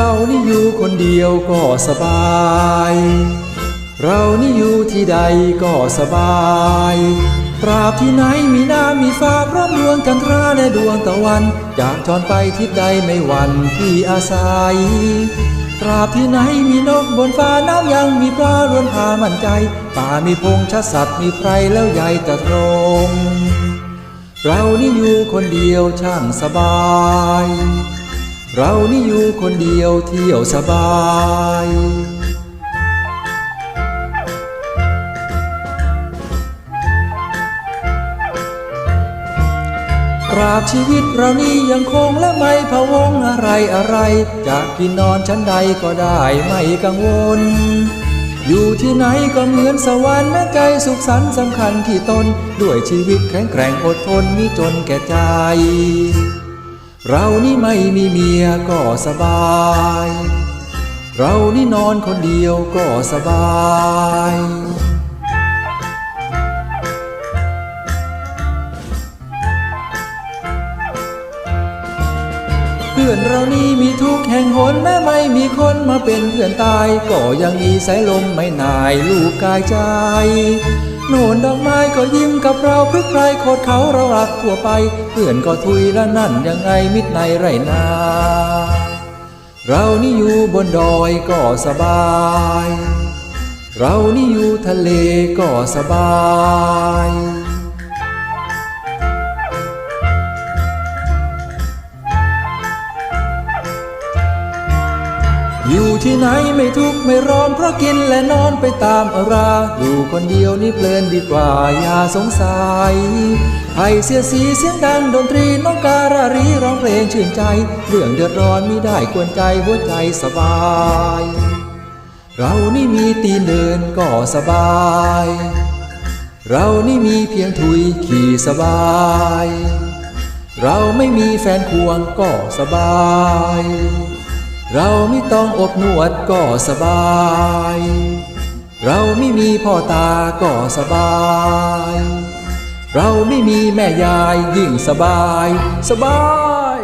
เรานี่อยู่คนเดียวก็สบาย เรานี่อยู่ที่ใดก็สบาย ตราบที่ไหนมีน้ำมีฟ้าพร้อมดวงจันทราและดวงตะวัน จากจรไปทิศใดไม่หวั่นที่อาศัย ตราบที่ไหนมีนกบนฟ้าน้ำยังมีปลาล้วนพามั่นใจ ป่ามีพงชสัตว์มีไพรแล้วใหญ่ตะตรงเรานี่อยู่คนเดียวช่างสบาย เรานี่อยู่คนเดียวเที่ยวสบาย ตราบชีวิตเรานี้ยังคงและไม่พะวงอะไรอะไร จะกินนอนชั้นใดก็ได้ไม่กังวล อยู่ที่ไหนก็เหมือนสวรรค์แม้ใจสุขสันต์สำคัญที่ตน ด้วยชีวิตแข็งแกร่งอดทนมีจนแก่ใจ เรานี่ไม่มีเมียก็สบาย เรานี่นอนคนเดียวก็สบายเพื่อนเรานี่มีทุกแห่งหนแม้ไม่มีคนมาเป็นเพื่อนตาย ก็ยังมีสายลมไม่นายลูกกายใจ โน่นดอกไม้ก็ยิ้มกับเราเพื่อใครโคดเขาเรารักทั่วไป เพื่อนก็ทุยและนั่นยังไงมิตรในไรนา เรานี่อยู่บนดอยก็สบาย เรานี่อยู่ทะเลก็สบาย อยู่ที่ไหนไม่ทุกข์ไม่ร้อนเพราะกินและนอนไปตามอารา อยู่คนเดียวนี่เพลินดีกว่าอย่าสงสัยให้เสียสีเสียงดังดนตรีน้องการารีร้องเพลงชื่นใจ เรื่องเดือดร้อนไม่ได้ควรใจหัวใจสบาย เรานี่มีตีนเดินก็สบาย เรานี่มีเพียงทุยขี่สบาย เราไม่มีแฟนควงก็สบาย เราไม่ต้องอบนวดก็สบาย เราไม่มีพ่อตาก็สบาย เราไม่มีแม่ยายยิ่งสบาย สบาย